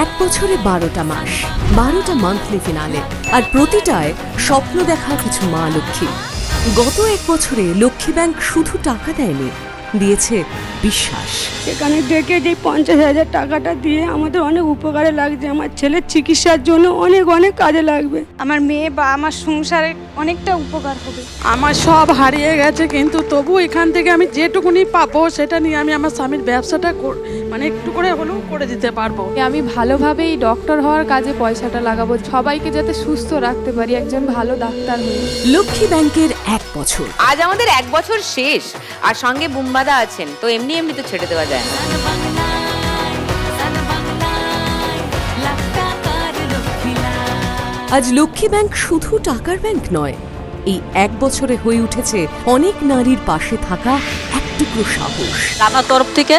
এক বছরে বারোটা মাস বারোটা মান্থলি ফিনালে আর প্রতিটায় স্বপ্ন দেখা কিছু মা লক্ষ্মী। গত এক বছরে লক্ষ্মী ব্যাংক শুধু টাকা দেয়নি দিয়েছে বিশ্বাস। সেখানে ডেকে যে পঞ্চাশ হাজার টাকাটা দিয়ে আমাদের অনেক উপকারে লাগছে আমার ছেলের চিকিৎসার জন্য অনেক অনেক কাজে লাগবে। আমার মেয়ে বা আমার সংসারে অনেকটা উপকার হবে। আমার সব হারিয়ে গেছে কিন্তু তবু এখান থেকে আমি যেটুকুনি পাবো সেটা নিয়ে আমি আমার স্বামীর ব্যবসাটা কর- মানে একটু করে হলেও করে দিতে পারব। আমি ভালোভাবেই ডক্টর হওয়ার কাজে পয়সাটা লাগাবো সবাইকে যাতে সুস্থ রাখতে পারি একজন ভালো ডাক্তার হয়ে। লক্ষ্মী ব্যাংকের এক বছর। আজ আমাদের এক বছর শেষ আর সঙ্গে বুম্বাদা আছেন তো এমনি এমনি তো ছেড়ে দেওয়া যায় না। আজ লক্ষ্মী ব্যাংক শুধু টাকার ব্যাংক নয় এই এক বছরে হয়ে উঠেছে অনেক নারীর পাশে থাকা এক টুকরো সাহস। তরফ থেকে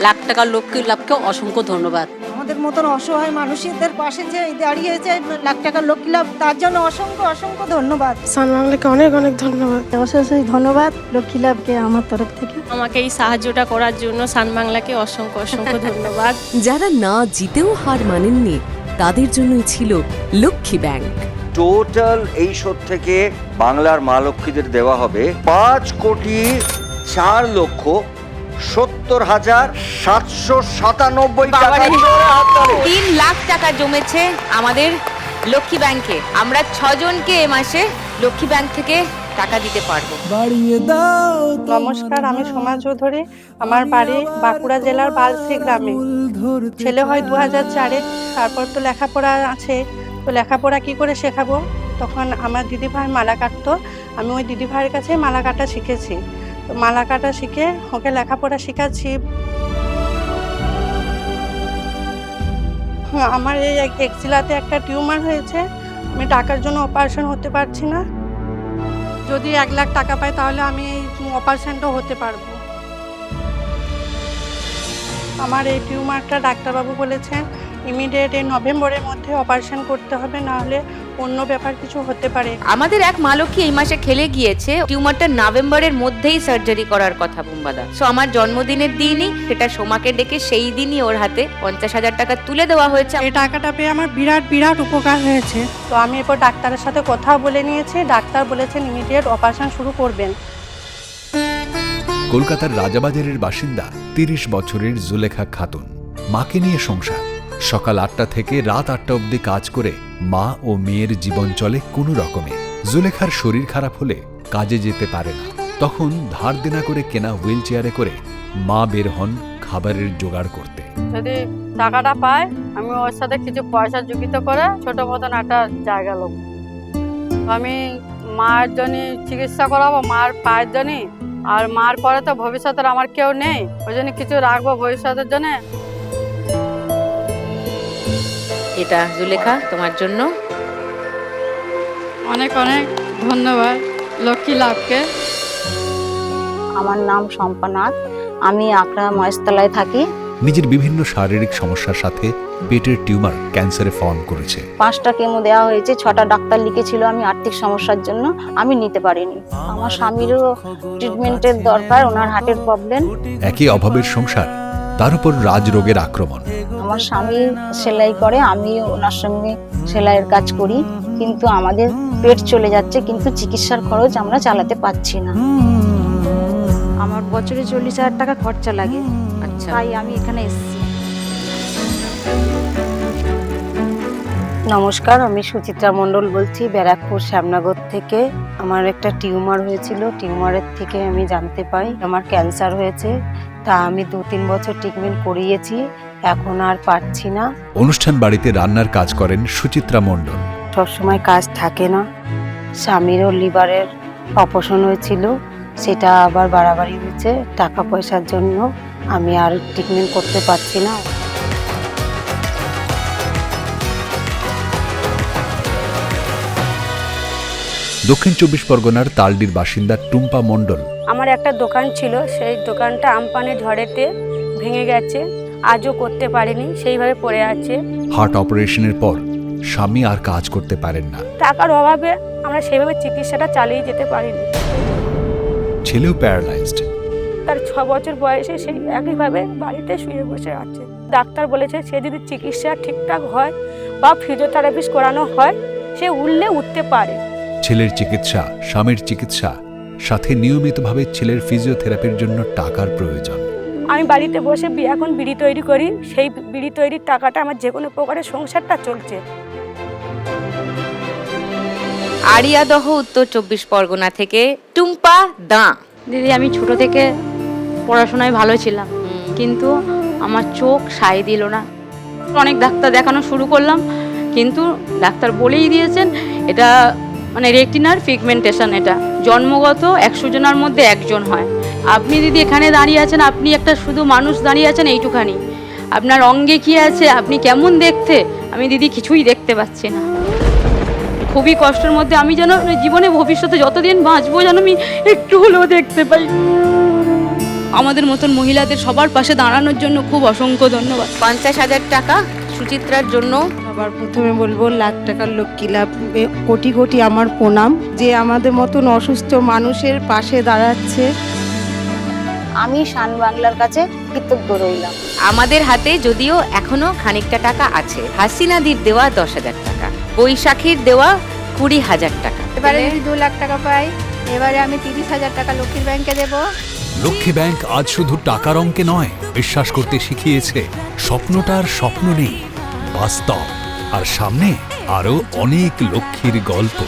লাখ টাকা লক্ষ্মী লাভকে অসংখ্য ধন্যবাদ। আমাদের মতন অসহায় মানুষদের পাশে যে দাঁড়িয়েছে লাখ টাকার লক্ষ্মী লাভ তার জন্য অসংখ্য অসংখ্য ধন্যবাদ। সানবাংলাকে অনেক অনেক ধন্যবাদ। অশেষ ধন্যবাদ লক্ষ্মী লাভকে আমার তরফ থেকে। আমাকে এই সাহায্যটা করার জন্য সানবাংলাকে অসংখ্য অসংখ্য ধন্যবাদ। যারা না জিতেও হার মানেননি তাদের জন্যই ছিল লক্ষ্মী ব্যাংক। টোটাল এই শোধ থেকে বাংলার মা লক্ষ্মীদের দেওয়া হবে পাঁচ কোটি চার লক্ষ সত্তর হাজার সাতশো সাতানব্বই টাকা। তিন লাখ টাকা জমেছে আমাদের লক্ষ্মী ব্যাংকে। আমরা ছজনকে এ মাসে লক্ষ্মী ব্যাংক থেকে টাকা দিতে পারব। নমস্কার আমি সোমা চৌধুরী। আমার বাড়ি বাঁকুড়া জেলার বালশ্রী গ্রামে। ছেলে হয় দু হাজার চারে তারপর তো লেখাপড়া আছে। তো লেখাপড়া কি করে শেখাবো? তখন আমার দিদিভাই মালা কাটতো। আমি ওই দিদিভাইয়ের কাছে মালা কাটা শিখেছি। মালা কাটা শিখে ওকে লেখাপড়া শেখাচ্ছি। আমার এই এক্সিলাতে একটা টিউমার হয়েছে, আমি টাকার জন্য অপারেশন হতে পারছি না। যদি এক লাখ টাকা পাই তাহলে আমি এই অপারেশনটা হতে পারব। আমার এই টিউমারটা ডাক্তারবাবু বলেছেন ইমিডিয়েট এই নভেম্বরের মধ্যে অপারেশন করতে হবে না হলে অন্য ব্যাপার কিছু হতে পারে। আমাদের এক মা লক্ষ্মী এই মাসে খেলে গিয়েছে টিউমারটা নভেম্বরের মধ্যেই সার্জারি করার কথা বুম্বাদা। সো আমার জন্মদিনের দিনই সেটা সোমাকে ডেকে সেই দিনই ওর হাতে পঞ্চাশ হাজার টাকা তুলে দেওয়া হয়েছে। এই টাকাটা পেয়ে আমার বিরাট বিরাট উপকার হয়েছে। তো আমি এরপর ডাক্তারের সাথে কথা বলে নিয়েছি ডাক্তার বলেছেন ইমিডিয়েট অপারেশন শুরু করবেন। কলকাতার রাজাবাজারের বাসিন্দা তিরিশ বছরের জুলেখা খাতুন মাকে নিয়ে সংসার। সকাল আটটা থেকে রাত আটটা অবধি কাজ করে মা ও মেয়ের জীবন চলে কোনো রকমে। জুলেখার শরীর খারাপ হলে কাজে যেতে পারে না। তখন ধার দেনা করে কেনা হুইল চেয়ারে করে মা বের হন খাবারের জোগাড় করতে। যদি টাকাটা পাই আমি ওর সাথে কিছু পয়সা যুগিত করে ছোট মতন একটা জায়গা লোক। আমি মায়ের জন্য চিকিৎসা করাবো, মার পায়ের জন্য। আর মার পরে তো ভবিষ্যতের আমার কেউ নেই। ওই জন্য কিছু রাখব ভবিষ্যতের জন্য। এটা জুলেখা তোমার জন্য। অনেক অনেক ধন্যবাদ লক্ষ্মী লাভকে। আমার নাম শম্পা নাথ। আমি আকড়া মহেশতলায় থাকি। নিজের বিভিন্ন শারীরিক সমস্যার সাথে পেটের টিউমার ক্যান্সারে ফর্ম করেছে। পাঁচটা কেমো দেওয়া হয়েছে ছটা ডাক্তার লিখেছিল আমি আর্থিক সমস্যার জন্য আমি নিতে পারিনি। আমার স্বামীরও ট্রিটমেন্টের দরকার ওনার হার্টের প্রবলেম একই অভাবের সংসার তার উপর রাজরোগের আক্রমণ। আমার স্বামী সেলাই করে আমি ওনার সঙ্গে সেলাইয়ের কাজ করি কিন্তু আমাদের পেট চলে যাচ্ছে কিন্তু চিকিৎসার খরচ আমরা চালাতে পারছি না। আমার বছরে চল্লিশ হাজার টাকা খরচা লাগে আচ্ছা। তাই আমি এখানে এসেছি। নমস্কার আমি সুচিত্রা মণ্ডল বলছি ব্যারাকপুর শ্যামনগর থেকে। আমার একটা টিউমার হয়েছিল টিউমারের থেকে আমি জানতে পাই আমার ক্যান্সার হয়েছে। তা আমি দু তিন বছর ট্রিটমেন্ট করিয়েছি এখন আর পারছি না। অনুষ্ঠান বাড়িতে রান্নার কাজ করেন সুচিত্রা মণ্ডল। সবসময় কাজ থাকে না। স্বামীরও লিভারের অপারেশন হয়েছিল সেটা আবার বাড়াবাড়ি হয়েছে টাকা পয়সার জন্য আমি আর ট্রিটমেন্ট করতে পারছি না। দক্ষিণ চব্বিশ পরগনার তালডির বাসিন্দা টুম্পা মণ্ডল। আমার একটা দোকান ছিল সেই দোকানটা আমপানে ঝড়েতে ভেঙে গেছে আজও করতে পারিনি সেইভাবে পড়ে আছে। হার্ট অপারেশনের পর স্বামী আর কাজ করতে পারেন না। টাকার অভাবে আমরা সেইভাবে চিকিৎসাটা চালিয়ে যেতে পারিনি। ছেলেও প্যারালাইজড। তার ছ বছর বয়সে সেই একইভাবে বাড়িতে শুয়ে বসে আছে। ডাক্তার বলেছে সে যদি চিকিৎসা ঠিকঠাক হয় বা ফিজিওথেরাপিস্ট করানো হয় সে উঠলে উঠতে পারে। ছেলের চিকিৎসা স্বামীর চিকিৎসা সাথে নিয়মিতভাবে ছেলের ফিজিওথেরাপির জন্য টাকার প্রয়োজন। আমি বাড়িতে বসে এখন বিড়ি তৈরি করি সেই বিড়ি তৈরির টাকাটা আমার যে কোনো প্রকারের সংসারটা চলছে। আরিয়াদহ উত্তর চব্বিশ পরগনা থেকে টুম্পা দাঁ। দিদি আমি ছোট থেকে পড়াশোনায় ভালো ছিলাম কিন্তু আমার চোখ সায় দিল না। অনেক ডাক্তার দেখানো শুরু করলাম কিন্তু ডাক্তার বলেই দিয়েছেন এটা মানে রেটিনার ফিগমেন্টেশন এটা। জন্মগত একশো জনের মধ্যে একজন হয়। আপনি দিদি এখানে দাঁড়িয়ে আছেন, আপনি একটা শুধু মানুষ দাঁড়িয়ে আছেন এইটুখানি। আপনার অঙ্গে কি আছে? আপনি কেমন দেখতে? আমি দিদি কিছুই দেখতে পাচ্ছি না। খুবই কষ্টের মধ্যে আমি যেন জীবনে ভবিষ্যতে যতদিন বাঁচবো যেন আমি একটু হলেও দেখতে পাই। আমাদের মতন মহিলাদের সবার পাশে দাঁড়ানোর জন্য খুব অসংখ্য ধন্যবাদ। পঞ্চাশ হাজার টাকা সুচিত্রার জন্য সবার প্রথমে বলব লাখ টাকার লক্ষ্মী লাভ? কোটি কোটি আমার প্রণাম। যে আমাদের মতন অসুস্থ মানুষের পাশে দাঁড়াচ্ছে। আমি শান বাংলার কাছে কৃতজ্ঞ রইলাম। আমাদের হাতে যদিও এখনও খানিকটা টাকা আছে। হাসিনাদির দেওয়া দশ হাজার টাকা বৈশাখীর দেওয়া কুড়ি হাজার টাকা। এবারে যদি দু লাখ টাকা পাই এবারে আমি তিরিশ হাজার টাকা লক্ষ্মীর ব্যাংকে দেবো। লক্ষ্মী ব্যাংক আজ শুধু টাকার অঙ্কে নয় বিশ্বাস করতে শিখিয়েছে স্বপ্নটার স্বপ্ন নেই বাস্তব। আর সামনে আরও অনেক লক্ষ্মীর গল্প।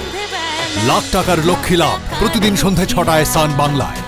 লাখ টাকার লক্ষ্মী লাভ প্রতিদিন সন্ধ্যা ছটায় সান বাংলায়।